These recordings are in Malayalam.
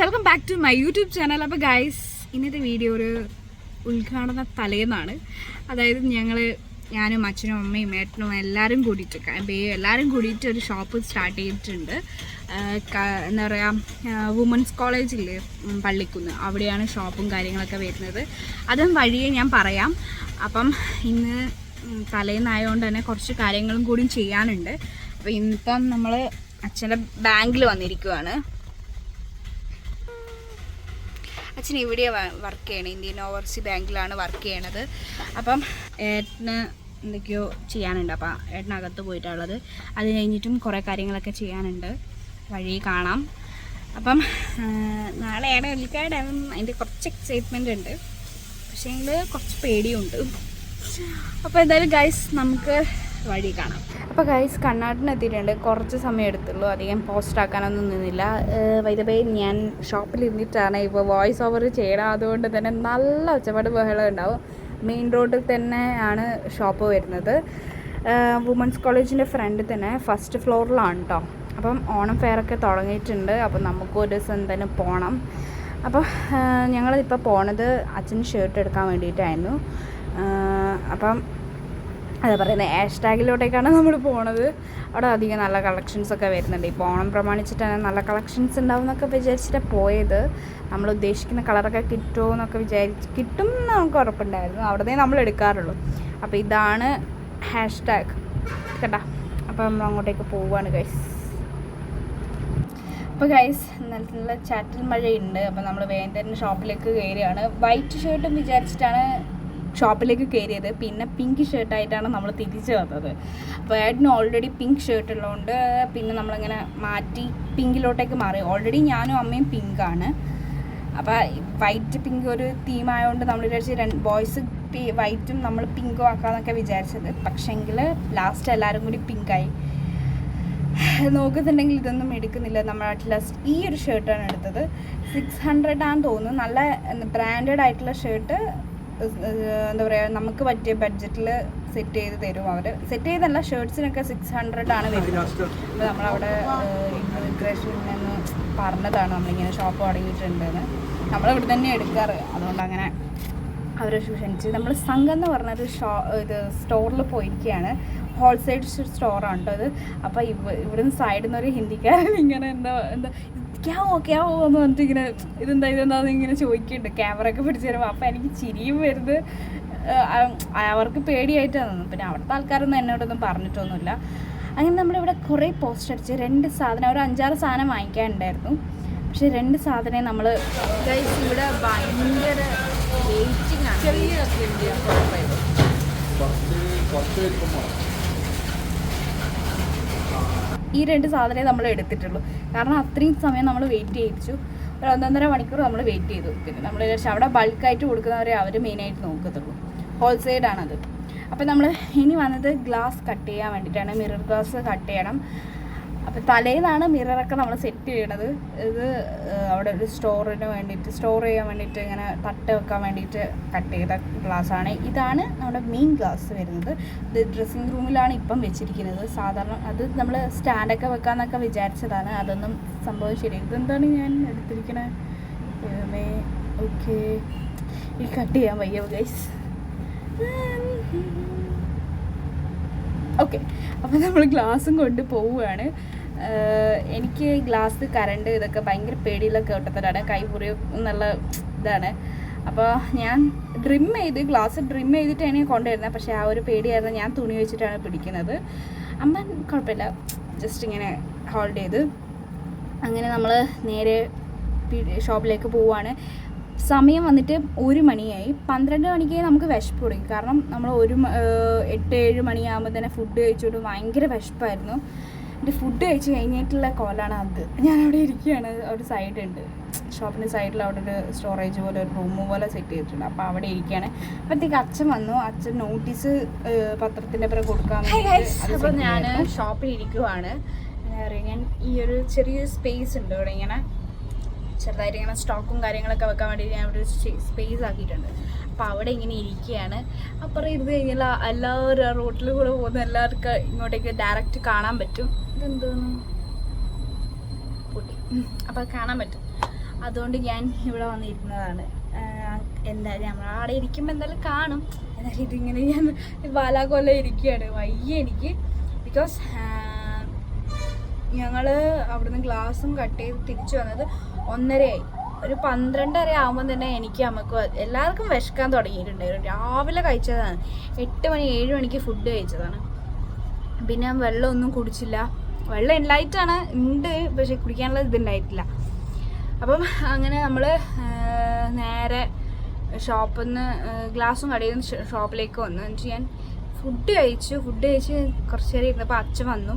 Welcome back to my YouTube channel അപ്പോൾ ഗൈസ് ഇന്നത്തെ വീഡിയോ ഒരു ഉദ്ഘാടന തലേന്നാണ്. അതായത് ഞങ്ങൾ ഞാനും അച്ഛനും അമ്മയും ഏട്ടനും എല്ലാവരും കൂടിയിട്ട് എല്ലാവരും കൂടിയിട്ട് ഒരു ഷോപ്പ് സ്റ്റാർട്ട് ചെയ്തിട്ടുണ്ട്. എന്താ പറയുക വുമൻസ് കോളേജില്ലേ പള്ളിക്കുന്ന്. അവിടെയാണ് ഷോപ്പും കാര്യങ്ങളൊക്കെ വരുന്നത്. അതും വഴിയെ ഞാൻ പറയാം. അപ്പം ഇന്ന് തലേന്നായതുകൊണ്ട് തന്നെ കുറച്ച് കാര്യങ്ങളും കൂടി ചെയ്യാനുണ്ട്. അപ്പോൾ ഇന്നിപ്പം നമ്മൾ അച്ഛന്റെ ബാങ്കിൽ വന്നിരിക്കുവാണ്. അച്ഛൻ ഇവിടെ വർക്ക് ചെയ്യണം. ഇന്ത്യൻ ഓവർസി ബാങ്കിലാണ് വർക്ക് ചെയ്യണത്. അപ്പം ഏട്ടന് എന്തൊക്കെയോ ചെയ്യാനുണ്ട്. അപ്പം ഏട്ടനകത്ത് പോയിട്ടുള്ളത്. അത് കഴിഞ്ഞിട്ടും കുറേ കാര്യങ്ങളൊക്കെ ചെയ്യാനുണ്ട്. വഴി കാണാം. അപ്പം നാളെ നാളെയാണ് ഉദ്ഘാടനം അതിന്റെ കുറച്ച് എക്സൈറ്റ്മെന്റ് ഉണ്ട്. പക്ഷേ കുറച്ച് പേടിയുണ്ട്. അപ്പോൾ എന്തായാലും ഗൈസ് നമുക്ക് വഴി കാണാം. അപ്പോൾ ഗൈസ് കണ്ണാട്ടിന് എത്തിയിട്ടുണ്ട് കുറച്ച് സമയം എടുത്തുള്ളൂ. അധികം പോസ്റ്റ് ആക്കാനൊന്നും നിന്നില്ല. വൈദവേ ഞാൻ ഷോപ്പിൽ ഇരുന്നിട്ടാണ് ഇപ്പോൾ വോയിസ് ഓവർ ചെയ്യണം അതുകൊണ്ട് തന്നെ നല്ല ഒച്ചപ്പാട് ബഹളം ഉണ്ടാവും. മെയിൻ റോഡിൽ തന്നെ ആണ് ഷോപ്പ് വരുന്നത്. വുമൻസ് കോളേജിന്റെ ഫ്രണ്ട് തന്നെ ഫസ്റ്റ് ഫ്ലോറിലാണ് കേട്ടോ അപ്പം ഓണം ഫെയറൊക്കെ തുടങ്ങിയിട്ടുണ്ട്. അപ്പം നമുക്ക് ഒരു ദിവസം തന്നെ പോകണം അപ്പോൾ ഞങ്ങളിപ്പോൾ പോണത് അച്ഛൻ ഷർട്ട് എടുക്കാൻ വേണ്ടിയിട്ടായിരുന്നു. അപ്പം അതാ പറയുന്നത് ഹാഷ് ടാഗിലോട്ടേക്കാണ് നമ്മൾ പോണത്. അവിടെ അധികം നല്ല കളക്ഷൻസ് ഒക്കെ വരുന്നുണ്ട്. ഇപ്പോൾ ഓണം പ്രമാണിച്ചിട്ടാണ് നല്ല കളക്ഷൻസ് ഉണ്ടാവും എന്നൊക്കെ വിചാരിച്ചിട്ടാണ് പോയത്. നമ്മൾ ഉദ്ദേശിക്കുന്ന കളറൊക്കെ കിട്ടുമോ എന്നൊക്കെ വിചാരിച്ച് കിട്ടും എന്ന് നമുക്ക് ഉറപ്പുണ്ടായിരുന്നു. അവിടെ നമ്മൾ എടുക്കാറുള്ളൂ. അപ്പോൾ ഇതാണ് ഹാഷ് ടാഗ് കേട്ടാ? അപ്പോൾ നമ്മൾ അങ്ങോട്ടേക്ക് പോവുകയാണ് ഗൈസ് അപ്പോൾ ഗൈസ് നല്ല ചാറ്റൽ മഴയുണ്ട്. അപ്പോൾ നമ്മൾ വേഗം ഷോപ്പിലേക്ക് കയറിയാണ് വൈറ്റ് ഷർട്ടും വിചാരിച്ചിട്ടാണ് ഷോപ്പിലേക്ക് കയറിയത്. പിന്നെ പിങ്ക് ഷർട്ടായിട്ടാണ് നമ്മൾ തിരിച്ചു വന്നത്. അപ്പോൾ ഏട്ടന് ഓൾറെഡി പിങ്ക് ഷർട്ട് ഉള്ളതുകൊണ്ട് പിന്നെ നമ്മളിങ്ങനെ മാറ്റി പിങ്കിലോട്ടേക്ക് മാറി. ഓൾറെഡി ഞാനും അമ്മയും പിങ്കാണ് അപ്പോൾ വൈറ്റ് പിങ്ക് ഒരു തീമായതുകൊണ്ട് നമ്മൾ വിചാരിച്ച് രണ്ട് ബോയ്സ് വൈറ്റും നമ്മൾ പിങ്കും ആക്കാമെന്നൊക്കെ വിചാരിച്ചത്. പക്ഷേങ്കിൽ ലാസ്റ്റ് എല്ലാവരും കൂടി പിങ്കായി നോക്കുന്നുണ്ടെങ്കിൽ ഇതൊന്നും എടുക്കുന്നില്ല. നമ്മൾ അറ്റ്ലാസ്റ്റ് ഈ ഒരു ഷർട്ടാണ് എടുത്തത്. സിക്സ് ഹൺഡ്രഡ് ആണെന്ന് തോന്നുന്നു. നല്ല ബ്രാൻഡഡ് ആയിട്ടുള്ള ഷർട്ട് എന്താ പറയുക നമുക്ക് പറ്റിയ ബഡ്ജറ്റിൽ സെറ്റ് ചെയ്ത് തരും അവർ സെറ്റ് ചെയ്തല്ല ഷർട്ട്സിനൊക്കെ സിക്സ് ഹൺഡ്രഡ് ആണ് വരുന്നത്. അപ്പോൾ നമ്മളവിടെ ഇമിഗ്രേഷനിൽ നിന്ന് പറഞ്ഞതാണ് നമ്മളിങ്ങനെ ഷോപ്പ് തുടങ്ങിയിട്ടുണ്ടെന്ന്. നമ്മളിവിടെ തന്നെ എടുക്കാറ്. അതുകൊണ്ട് അങ്ങനെ അവരെ ക്ഷണിച്ച്. നമ്മൾ സംഘം എന്ന് പറഞ്ഞൊരു ഷോ ഇത് സ്റ്റോറിൽ പോയിരിക്കുകയാണ് ഹോൾസെയിൽ സ്റ്റോറാണ് കേട്ടോ അത് അപ്പോൾ ഇവ ഇവിടുന്ന് സൈഡിൽ നിന്ന് ഒരു ഹിന്ദിക്കാരൻ ഇങ്ങനെ എന്താ എന്താ ക്യാവോ ക്യാവോ എന്ന് പറഞ്ഞിട്ട് ഇങ്ങനെ ഇതെന്താ ഇതെന്താന്ന് ഇങ്ങനെ ചോദിക്കുന്നുണ്ട് ക്യാമറ ഒക്കെ പിടിച്ചു തരുമ്പോൾ അപ്പം എനിക്ക് ചിരിയും വരുന്നത് അവർക്ക് പേടിയായിട്ടാണ്. പിന്നെ അവിടുത്തെ ആൾക്കാരൊന്നും എന്നോടൊന്നും പറഞ്ഞിട്ടൊന്നുമില്ല. അങ്ങനെ നമ്മളിവിടെ കുറേ പോസ്റ്റ് അടിച്ച് രണ്ട് സാധനം ഒരു അഞ്ചാറ് സാധനം വാങ്ങിക്കാനുണ്ടായിരുന്നു. പക്ഷെ രണ്ട് സാധനം നമ്മൾ ഇവിടെ ഭയങ്കര വെയിറ്റിംഗ് ആണ്. ചെറിയ ഈ രണ്ട് സാധനമേ നമ്മൾ എടുത്തിട്ടുള്ളൂ. കാരണം അത്രയും സമയം നമ്മൾ വെയിറ്റ് ചെയ്യിച്ചു ഒരു ഒന്നൊന്നര മണിക്കൂർ നമ്മൾ വെയിറ്റ് ചെയ്തു. പിന്നെ നമ്മൾ പക്ഷേ അവിടെ ബൾക്കായിട്ട് കൊടുക്കുന്നവരെ അവർ മെയിനായിട്ട് നോക്കത്തുള്ളൂ. ഹോൾസെയിലാണത് അപ്പോൾ നമ്മൾ ഇനി വന്നത് ഗ്ലാസ് കട്ട് ചെയ്യാൻ വേണ്ടിയിട്ടാണ്. മിറർ ഗ്ലാസ് കട്ട് ചെയ്യണം. അപ്പോൾ തലേന്നാണ് മിററൊക്കെ നമ്മൾ സെറ്റ് ചെയ്യണത്. ഇത് അവിടെ ഒരു സ്റ്റോറിന് വേണ്ടിയിട്ട് സ്റ്റോർ ചെയ്യാൻ വേണ്ടിയിട്ട് ഇങ്ങനെ തട്ട് വെക്കാൻ വേണ്ടിയിട്ട് കട്ട് ചെയ്ത ഗ്ലാസ് ആണ് ഇതാണ് നമ്മുടെ മെയിൻ ഗ്ലാസ് വരുന്നത്. ഇത് ഡ്രസ്സിങ് റൂമിലാണ് ഇപ്പം വെച്ചിരിക്കുന്നത്. സാധാരണ അത് നമ്മൾ സ്റ്റാൻഡൊക്കെ വെക്കാമെന്നൊക്കെ വിചാരിച്ചതാണ്. അതൊന്നും സംഭവം ശരി ഇതെന്താണ് ഞാൻ എടുത്തിരിക്കണേ? ഓക്കെ. ഈ കട്ട് ചെയ്യാൻ വയ്യ ഗൈസ് ഓക്കെ. അപ്പോൾ നമ്മൾ ഗ്ലാസും കൊണ്ട് പോവുകയാണ്. എനിക്ക് ഗ്ലാസ് കറണ്ട് ഇതൊക്കെ ഭയങ്കര പേടിയുള്ള കേട്ടത്തരാണ് കൈ മുറിയോ എന്നുള്ള ഇതാണ്. അപ്പോൾ ഞാൻ ഡ്രിം ചെയ്ത് ഗ്ലാസ് ഡ്രിം ചെയ്തിട്ടാണ് ഞാൻ കൊണ്ടുവരുന്നത്. പക്ഷേ ആ ഒരു പേടിയായിരുന്നു ഞാൻ തുണി വെച്ചിട്ടാണ് പിടിക്കുന്നത്. അമ്മ കുഴപ്പമില്ല ജസ്റ്റ് ഇങ്ങനെ ഹോൾഡ് ചെയ്ത്. അങ്ങനെ നമ്മൾ നേരെ ഷോപ്പിലേക്ക് പോവുകയാണ് സമയം വന്നിട്ട് ഒരു മണിയായി. പന്ത്രണ്ട് മണിക്ക് നമുക്ക് വിശപ്പ് തുടങ്ങി. കാരണം നമ്മൾ ഒരു എട്ട് ഏഴ് മണിയാകുമ്പോൾ തന്നെ ഫുഡ് കഴിച്ചുകൊണ്ട് ഭയങ്കര വിശപ്പായിരുന്നു. എന്റെ ഫുഡ് കഴിച്ച് കഴിഞ്ഞിട്ടുള്ള കോലാണ് അത്. ഞാൻ അവിടെ ഇരിക്കുകയാണ് ഒരു സൈഡ് ഉണ്ട്. ഷോപ്പിന്റെ സൈഡിൽ അവിടെ ഒരു സ്റ്റോറേജ് പോലെ ഒരു റൂം പോലെ സെറ്റ് ചെയ്തിട്ടുണ്ട്. അപ്പോൾ അവിടെ ഇരിക്കുകയാണ്. അപ്പോഴത്തേക്ക് അച്ഛൻ വന്നു. അച്ഛൻ നോട്ടീസ് പത്രത്തിന്റെ പുറം കൊടുക്കാൻ അപ്പോൾ ഞാൻ ഷോപ്പിൽ ഇരിക്കുവാണ്. ഞാൻ ഈ ഒരു ചെറിയൊരു സ്പേസ് ഉണ്ട്. ഇവിടെ ഇങ്ങനെ ചെറുതായിട്ട് ഇങ്ങനെ സ്റ്റോക്കും കാര്യങ്ങളൊക്കെ വെക്കാൻ വേണ്ടി ഞാൻ ഇവിടെ സ്പേസ് ആക്കിയിട്ടുണ്ട്. അപ്പോൾ അവിടെ ഇങ്ങനെ ഇരിക്കുകയാണ്. അപ്പോൾ ഇത് കഴിഞ്ഞാൽ എല്ലാവരും ആ റോട്ടിൽ കൂടെ പോകുന്ന എല്ലാവർക്കും ഇങ്ങോട്ടേക്ക് ഡയറക്റ്റ് കാണാൻ പറ്റും. ഇതെന്തോന്നു പൊട്ടി. അപ്പോൾ കാണാൻ പറ്റും. അതുകൊണ്ട് ഞാൻ ഇവിടെ വന്നിരുന്നതാണ് എന്തായാലും എന്താ നമ്മൾ അവിടെ ഇരിക്കുമ്പോൾ എന്തായാലും കാണും. എന്നാലും ഇതിങ്ങനെ ഞാൻ ബാലാകൊല്ലം ഇരിക്കുകയാണ്. വയ്യ എനിക്ക്. ബിക്കോസ് ഞങ്ങൾ അവിടുന്ന് ഗ്ലാസും കട്ട് ചെയ്ത് തിരിച്ചു വന്നത് ഒന്നരയായി. ഒരു പന്ത്രണ്ടര ആകുമ്പോൾ തന്നെ എനിക്ക് നമുക്ക് എല്ലാവർക്കും വിശക്കാൻ തുടങ്ങിയിട്ടുണ്ടായിരുന്നു രാവിലെ കഴിച്ചതാണ്. എട്ട് മണി ഏഴ് മണിക്ക് ഫുഡ് കഴിച്ചതാണ്. പിന്നെ വെള്ളമൊന്നും കുടിച്ചില്ല. വെള്ളം ആണ്. ഉണ്ട് പക്ഷെ കുടിക്കാനുള്ള ഇതുണ്ടായിട്ടില്ല അപ്പം അങ്ങനെ നമ്മൾ നേരെ ഷോപ്പിൽ നിന്ന് ഗ്ലാസും കടയിൽ നിന്ന് ഷോപ്പിലേക്ക് വന്നു. എന്നിട്ട് ഞാൻ ഫുഡ് കഴിച്ചു. ഫുഡ് കഴിച്ച് കുറച്ച് നേരം ഇരുന്നപ്പോൾ അച്ഛൻ വന്നു.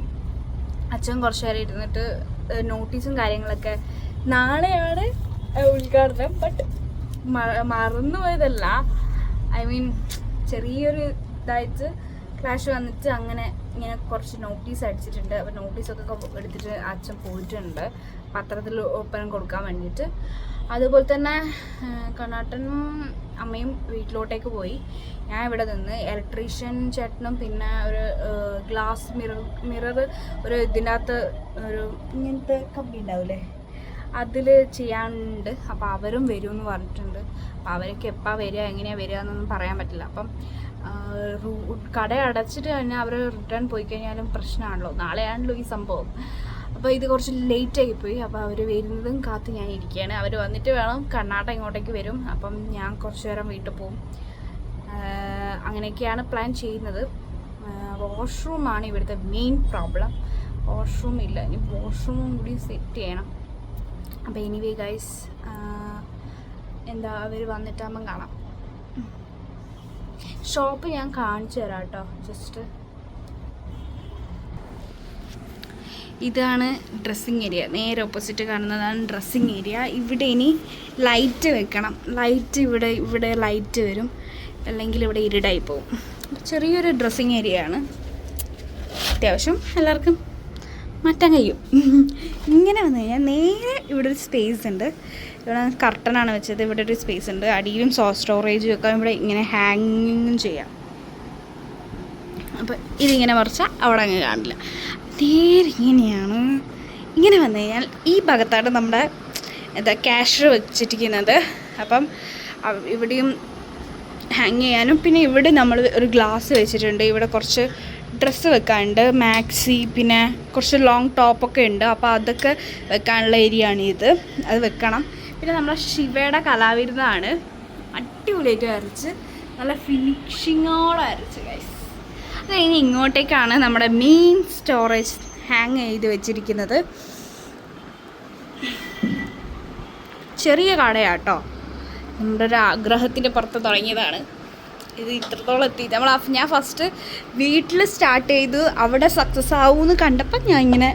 അച്ഛൻ കുറച്ച് നേരം ഇരുന്നിട്ട് നോട്ടീസും കാര്യങ്ങളൊക്കെ നാളെയാണ് ഉദ്ഘാടനം. ബട്ട് മറന്നു പോയതല്ല ഐ മീൻ ചെറിയൊരു ഇതായിട്ട് ക്ലാഷ് വന്നിട്ട് അങ്ങനെ ഇങ്ങനെ കുറച്ച് നോട്ടീസ് അടിച്ചിട്ടുണ്ട്. അപ്പോൾ നോട്ടീസൊക്കെ എടുത്തിട്ട് അച്ഛൻ പോയിട്ടുണ്ട്. പത്രത്തിൽ ഒപ്പനം കൊടുക്കാൻ വേണ്ടിയിട്ട്. അതുപോലെ തന്നെ കണ്ണാട്ടനും അമ്മയും വീട്ടിലോട്ടേക്ക് പോയി. ഞാൻ ഇവിടെ നിന്ന് ഇലക്ട്രീഷ്യൻ ചേട്ടനും പിന്നെ ഒരു ഗ്ലാസ് മിറർ മിറർ ഒരു ഇതിന്റെ അകത്ത് ഒരു ഇങ്ങനത്തെ കമ്പി ഉണ്ടാവില്ലേ? അതിൽ ചെയ്യാനുണ്ട്. അപ്പോൾ അവരും വരും എന്ന് പറഞ്ഞിട്ടുണ്ട്. അപ്പോൾ അവരൊക്കെ എപ്പോൾ വരിക എങ്ങനെയാണ് വരിക എന്നൊന്നും പറയാൻ പറ്റില്ല. അപ്പം കട അടച്ചിട്ട് തന്നെ അവർ റിട്ടേൺ പോയി കഴിഞ്ഞാലും പ്രശ്നമാണല്ലോ. നാളെയാണല്ലോ ഈ സംഭവം. അപ്പോൾ ഇത് കുറച്ച് ലേറ്റ് ആയിപ്പോയി അപ്പോൾ അവർ വരുന്നതും കാത്ത് ഞാൻ ഇരിക്കുകയാണ്. അവർ വന്നിട്ട് വേണം കർണാടക ഇങ്ങോട്ടേക്ക് വരും. അപ്പം ഞാൻ കുറച്ച് നേരം വീട്ടിൽ പോകും അങ്ങനെയൊക്കെയാണ് പ്ലാൻ ചെയ്യുന്നത്. വാഷ്റൂമാണ് ഇവിടുത്തെ മെയിൻ പ്രോബ്ലം വാഷ്റൂം ഇല്ല. ഇനി വാഷ്റൂമും കൂടി സെറ്റ് ചെയ്യണം. അപ്പോൾ എനിവേ ഗൈസ് എന്താ അവർ വന്നിട്ടാകുമ്പം കാണാം. ഷോപ്പ് ഞാൻ കാണിച്ചു തരാം കേട്ടോ ജസ്റ്റ് ഇതാണ് ഡ്രസ്സിങ് ഏരിയ നേരെ ഓപ്പോസിറ്റ് കാണുന്നതാണ് ഡ്രസ്സിങ് ഏരിയ ഇവിടെ ഇനി ലൈറ്റ് വെക്കണം. ലൈറ്റ് ഇവിടെ ഇവിടെ ലൈറ്റ് വരും. അല്ലെങ്കിൽ ഇവിടെ ഇരുടായി പോകും ചെറിയൊരു ഡ്രസ്സിങ് ഏരിയ ആണ്. അത്യാവശ്യം എല്ലാവർക്കും മാറ്റാൻ കഴിയും. ഇങ്ങനെ വന്നു കഴിഞ്ഞാൽ നേരെ ഇവിടെ ഒരു സ്പേസ് ഉണ്ട്. ഇവിടെ കർട്ടനാണ് വെച്ചത്. ഇവിടെ ഒരു സ്പേസ് ഉണ്ട്. അടിയിലും സോ സ്റ്റോറേജും ഒക്കെ ഇവിടെ ഇങ്ങനെ ഹാങ്ങിങ്ങും ചെയ്യാം. അപ്പോൾ ഇതിങ്ങനെ മറിച്ചാൽ അവിടെ അങ്ങ് കാണില്ല. നേരെ ഇങ്ങനെയാണ്. ഇങ്ങനെ വന്നു കഴിഞ്ഞാൽ ഈ ഭാഗത്താണ് നമ്മുടെ എന്താ ക്യാഷ് വെച്ചിരിക്കുന്നത്. അപ്പം ഇവിടെയും ഹാങ് ചെയ്യാനും പിന്നെ ഇവിടെ നമ്മൾ ഒരു ഗ്ലാസ് വെച്ചിട്ടുണ്ട്. ഇവിടെ കുറച്ച് ഡ്രസ്സ് വെക്കാനുണ്ട് മാക്സി പിന്നെ കുറച്ച് ലോങ് ടോപ്പൊക്കെ ഉണ്ട്. അപ്പോൾ അതൊക്കെ വെക്കാനുള്ള ഏരിയ ആണ് ഇത്. അത് വെക്കണം. പിന്നെ നമ്മളെ ശിവയുടെ കലാവിരുന്നാണ് അടിപൊളിയായിട്ട് വരച്ച് നല്ല ഫിനിഷിങ്ങോടെ വരച്ച് ഗൈസ് അത് കഴിഞ്ഞ് ഇങ്ങോട്ടേക്കാണ് നമ്മുടെ മെയിൻ സ്റ്റോറേജ് ഹാങ് ചെയ്ത് വെച്ചിരിക്കുന്നത്. ചെറിയ കടയാട്ടോ. നമ്മുടെ ഒരു ആഗ്രഹത്തിന്റെ പുറത്ത് തുടങ്ങിയതാണ്. ഇത് ഇത്രത്തോളം എത്തി നമ്മൾ ഞാൻ ഫസ്റ്റ് വീട്ടിൽ സ്റ്റാർട്ട് ചെയ്ത് അവിടെ സക്സസ് ആവുമെന്ന് കണ്ടപ്പോൾ ഞാൻ ഇങ്ങനെ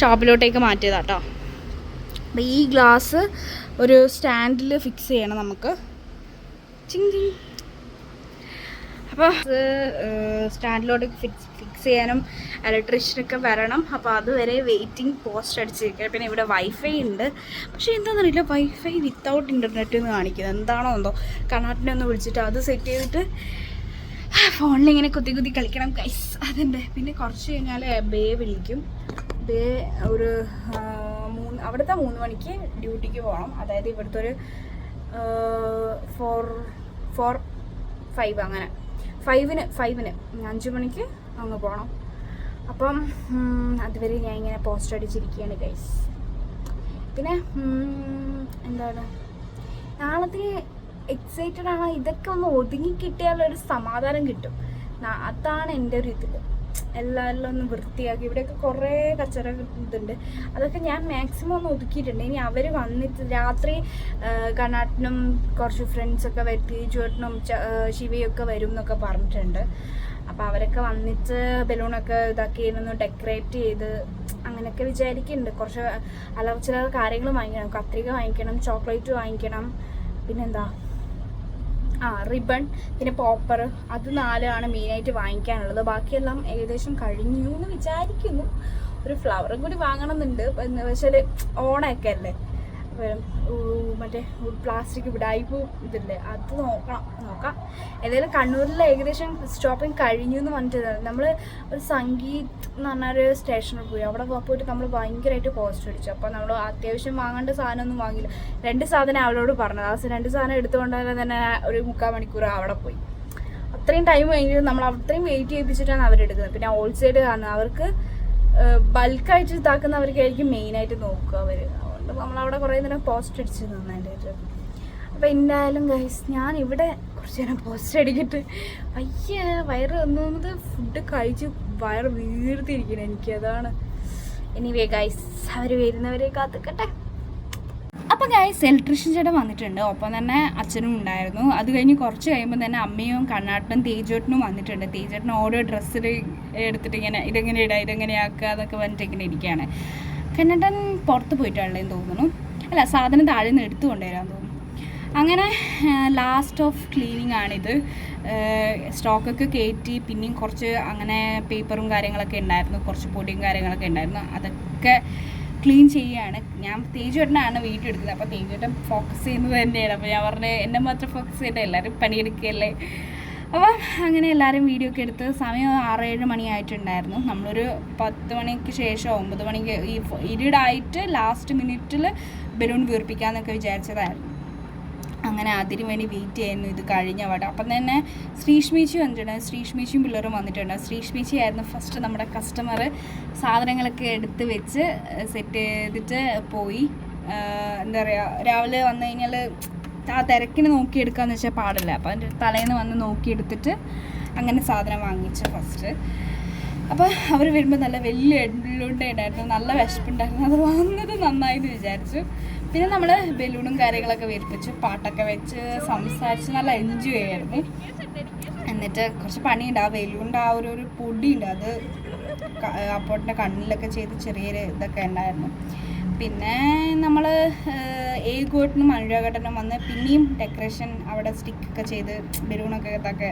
ഷോപ്പിലോട്ടേക്ക് മാറ്റിയതാട്ടോ അപ്പോൾ ഈ ഗ്ലാസ് ഒരു സ്റ്റാൻഡിൽ ഫിക്സ് ചെയ്യണം നമുക്ക്. ചിങ് ചിങ്. അപ്പോൾ സ്റ്റാൻഡിലോട്ട് ഫിക്സ് ഫിക്സ് ചെയ്യാനും ഇലക്ട്രീഷ്യനൊക്കെ വരണം. അപ്പോൾ അതുവരെ വെയിറ്റിംഗ് പോസ്റ്റ് അടിച്ചിരിക്കുക പിന്നെ ഇവിടെ വൈഫൈ ഉണ്ട്. പക്ഷേ എന്താണെന്നറിയില്ല വൈഫൈ വിത്തൗട്ട് ഇന്റർനെറ്റ് എന്ന് കാണിക്കുന്നത്. എന്താണോ എന്തോ. കർണാട്ടിനെ ഒന്ന് വിളിച്ചിട്ട് അത് സെറ്റ് ചെയ്തിട്ട് ഫോണിൽ ഇങ്ങനെ കുത്തി കുത്തി കളിക്കണം കൈസ് അതുണ്ട് പിന്നെ കുറച്ച് കഴിഞ്ഞാൽ ബേ വിളിക്കും. ബേ ഒരു മൂന്ന് അവിടുത്തെ മൂന്ന് മണിക്ക് ഡ്യൂട്ടിക്ക് പോകണം. അതായത് ഇവിടുത്തെ ഒരു ഫോർ ഫോർ ഫൈവ് അങ്ങനെ. ഫൈവിന് ഫൈവിന് അഞ്ച് മണിക്ക് അങ്ങ് പോകണം അപ്പം അതുവരെ ഞാൻ ഇങ്ങനെ പോസ്റ്റർ അടിച്ചിരിക്കുകയാണ് ഗൈസ് പിന്നെ എന്താണ്? നാളത്തെ എക്സൈറ്റഡ് ആണ്? ഇതൊക്കെ ഒന്ന് ഒതുങ്ങി കിട്ടിയാലൊരു സമാധാനം കിട്ടും. അതാണ് എന്റെ ഒരു ഇത് എല്ലാവരിലും ഒന്ന് വൃത്തിയാക്കി. ഇവിടെയൊക്കെ കുറേ കച്ചറ ഇതുണ്ട്. അതൊക്കെ ഞാൻ മാക്സിമം ഒന്ന് ഒതുക്കിയിട്ടുണ്ട്. ഇനി അവർ വന്നിട്ട് രാത്രി കണാട്ടിനും കുറച്ച് ഫ്രണ്ട്സൊക്കെ വരുത്തി ചുവട്ടിനും ശിവയൊക്കെ വരും എന്നൊക്കെ പറഞ്ഞിട്ടുണ്ട്. അപ്പോൾ അവരൊക്കെ വന്നിട്ട് ബലൂണൊക്കെ ഇതാക്കി ഒന്ന് ഡെക്കറേറ്റ് ചെയ്ത് അങ്ങനെയൊക്കെ വിചാരിക്കുന്നുണ്ട്. കുറച്ച് അലർച്ചില ചില കാര്യങ്ങൾ വാങ്ങിക്കണം. കത്രിക വാങ്ങിക്കണം ചോക്ലേറ്റ് വാങ്ങിക്കണം. പിന്നെന്താ? ആ റിബൺ പിന്നെ പോപ്പർ അത് നാലാണ് മെയിനായിട്ട് വാങ്ങിക്കാനുള്ളത്. ബാക്കിയെല്ലാം ഏകദേശം കഴിഞ്ഞു എന്ന് വിചാരിക്കുന്നു. ഒരു ഫ്ലവറും കൂടി വാങ്ങണമെന്നുണ്ട് എന്ന് വെച്ചാൽ ഓണമൊക്കെ അല്ലേ? മറ്റേ പ്ലാസ്റ്റിക് വിടായ്പ ഇതില്ലേ? അത് നോക്കണം. നോക്കാം. ഏതായാലും കണ്ണൂരിൽ ഏകദേശം സ്റ്റോപ്പിംഗ് കഴിഞ്ഞു എന്ന് പറഞ്ഞിട്ട് നമ്മൾ ഒരു സംഗീത് എന്ന് പറഞ്ഞൊരു സ്റ്റേഷനിൽ പോയി. അവിടെ പോയിട്ട് നമ്മൾ ഭയങ്കരമായിട്ട് പോസ്റ്റ് അടിച്ചു. അപ്പോൾ നമ്മൾ അത്യാവശ്യം വാങ്ങേണ്ട സാധനമൊന്നും വാങ്ങിയില്ല. രണ്ട് സാധനം അവളോട് പറഞ്ഞത്. ആ രണ്ട് സാധനം എടുത്തുകൊണ്ടുതന്നെ തന്നെ ഒരു മുക്കാൽ മണിക്കൂർ അവിടെ പോയി. അത്രയും ടൈം കഴിഞ്ഞിട്ട് നമ്മൾ അത്രയും വെയിറ്റ് ചെയ്യിപ്പിച്ചിട്ടാണ് അവരെടുക്കുന്നത് പിന്നെ ഹോൾസെയിൽ കാരണം അവർക്ക് ബൾക്കായിട്ട് ഇതാക്കുന്നവർക്കായിരിക്കും മെയിനായിട്ട് നോക്കുക അവർ അതുകൊണ്ട് നമ്മളവിടെ കുറേ നേരം പോസ്റ്റ് അടിച്ച് നന്നായിട്ട്. അപ്പോൾ എന്തായാലും ഗൈസ് ഞാൻ ഇവിടെ കുറച്ച് നേരം പോസ്റ്റ് അടിക്കിട്ട് അയ്യ വയറ് ഒന്നാമത് ഫുഡ് കഴിച്ച് വയറ് വീർത്തിരിക്കണം എനിക്ക് അതാണ്. എനിവേ ഗൈസ് അവർ വരുന്നവരെ കാത്തിക്കട്ടെ. അപ്പോൾ ഗൈസ് ഇലക്ട്രീഷ്യൻ ചേട്ടൻ വന്നിട്ടുണ്ട്. ഒപ്പം തന്നെ അച്ഛനും ഉണ്ടായിരുന്നു. അത് കഴിഞ്ഞ് കുറച്ച് കഴിയുമ്പോൾ തന്നെ അമ്മയും കണ്ണാട്ടനും തേജോട്ടനും വന്നിട്ടുണ്ട്. തേജോട്ടൻ ഓരോ ഡ്രസ്സിൽ എടുത്തിട്ട് ഇങ്ങനെ ഇതെങ്ങനെ ഇടുക ഇതെങ്ങനെയാക്കുക അതൊക്കെ വന്നിട്ട് ഇങ്ങനെ ഇരിക്കുകയാണ്. കണ്ണാട്ടൻ പുറത്ത് പോയിട്ടുള്ളതെന്ന് തോന്നുന്നു. അല്ല സാധനം താഴെ നിന്ന് എടുത്തു കൊണ്ടുവരാൻ തോന്നുന്നു. അങ്ങനെ ലാസ്റ്റ് ഓഫ് ക്ലീനിങ് ആണിത്. സ്റ്റോക്കൊക്കെ കയറ്റി പിന്നെയും കുറച്ച് അങ്ങനെ പേപ്പറും കാര്യങ്ങളൊക്കെ ഉണ്ടായിരുന്നു. കുറച്ച് പൊടിയും കാര്യങ്ങളൊക്കെ ഉണ്ടായിരുന്നു. അതൊക്കെ ക്ലീൻ ചെയ്യുകയാണ് ഞാൻ തേജുവേട്ടനാണ് വീഡിയോ എടുക്കുന്നത്. അപ്പോൾ തേജുവേട്ടൻ ഫോക്കസ് ചെയ്യുന്നത് തന്നെയാണ്. അപ്പോൾ ഞാൻ പറഞ്ഞത് എന്നെ മാത്രം ഫോക്കസ് ചെയ്യട്ടെ? എല്ലാവരും പണിയെടുക്കുകയല്ലേ? അപ്പോൾ അങ്ങനെ എല്ലാവരും വീഡിയോ ഒക്കെ എടുത്ത് സമയം ആറേഴ് മണിയായിട്ടുണ്ടായിരുന്നു. നമ്മളൊരു പത്ത് മണിക്ക് ശേഷം ഒമ്പത് മണിക്ക് ഈ ഇരുടായിട്ട് ലാസ്റ്റ് മിനിറ്റിൽ ബലൂൺ വീർപ്പിക്കാമെന്നൊക്കെ വിചാരിച്ചതായിരുന്നു. അങ്ങനെ അതിന് വേണ്ടി വെയിറ്റ് ചെയ്യുന്നു. ഇത് കഴിഞ്ഞ പാട്ട് അപ്പം തന്നെ ശ്രീഷ്മീച്ചി വന്നിട്ടുണ്ട്. ശ്രീഷ്മീച്ചിയും പിള്ളേരും വന്നിട്ടുണ്ട്. ശ്രീഷ്മീച്ചി ആയിരുന്നു ഫസ്റ്റ് നമ്മുടെ കസ്റ്റമർ സാധനങ്ങളൊക്കെ എടുത്ത് വെച്ച് സെറ്റ് ചെയ്തിട്ട് പോയി. എന്താ പറയുക രാവിലെ വന്നു കഴിഞ്ഞാൽ ആ തിരക്കിന് നോക്കിയെടുക്കാന്ന് വെച്ചാൽ പാടില്ല. അപ്പം അതിന്റെ തലേന്ന് വന്ന് നോക്കിയെടുത്തിട്ട് അങ്ങനെ സാധനം വാങ്ങിച്ചു ഫസ്റ്റ് അപ്പോൾ അവർ വരുമ്പോൾ നല്ല വലിയ എള്ളുണ്ട ഉണ്ടായിരുന്നു. നല്ല വിശപ്പുണ്ടായിരുന്നു. അത് വന്നത് നന്നായി എന്ന് വിചാരിച്ചു. പിന്നെ നമ്മൾ ബലൂണും കാര്യങ്ങളൊക്കെ വിരിപ്പിച്ച് പാട്ടൊക്കെ വെച്ച് സംസാരിച്ച് നല്ല എൻജോയ് ആയിരുന്നു. എന്നിട്ട് കുറച്ച് പണിയുണ്ട്. ആ ബലൂണിന്റെ ആ ഒരു ഒരു പൊടിയുണ്ട്. അത് അപ്പോട്ടിന്റെ കണ്ണിലൊക്കെ ചെയ്ത് ചെറിയൊരു ഇതൊക്കെ ഉണ്ടായിരുന്നു. പിന്നെ നമ്മൾ ഏകോട്ടിനും അനുരാഘട്ടനും വന്ന് പിന്നെയും ഡെക്കറേഷൻ അവിടെ സ്റ്റിക്കൊക്കെ ചെയ്ത് ബലൂണൊക്കെ ഇതൊക്കെ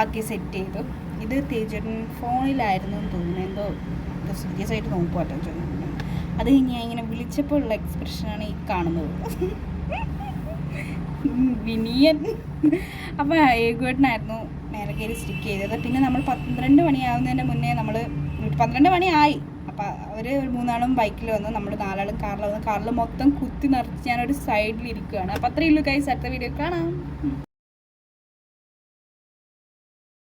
ആക്കി സെറ്റ് ചെയ്തു. ഇത് തേജറിൻ ഫോണിലായിരുന്നു എന്ന് തോന്നുന്നു. എന്തോ സീരിയസ് ആയിട്ട് ചോദിക്കുന്നു. അത് ഞാൻ ഇങ്ങനെ വിളിച്ചപ്പോൾ ഉള്ള എക്സ്പ്രഷനാണ് ഈ കാണുന്നത്. വിനിയൻ അപ്പോൾ ഏകോട്ടനായിരുന്നു കയറി സ്റ്റിക്ക് ചെയ്തത്. പിന്നെ നമ്മൾ പന്ത്രണ്ട് മണിയാവുന്നതിന്റെ മുന്നേ നമ്മൾ പന്ത്രണ്ട് മണിയായി. അവർ ഒരു മൂന്നാളും ബൈക്കിൽ വന്നു നമ്മൾ നാലാളും കാറിൽ വന്നു കാറിൽ മൊത്തം കുത്തി നിറച്ച് ഞാനൊരു സൈഡിൽ ഇരിക്കുകയാണ് അപ്പോൾ അത്രയേ ഉള്ളൂ കൈസ് അടുത്ത വീഡിയോ കാണാം.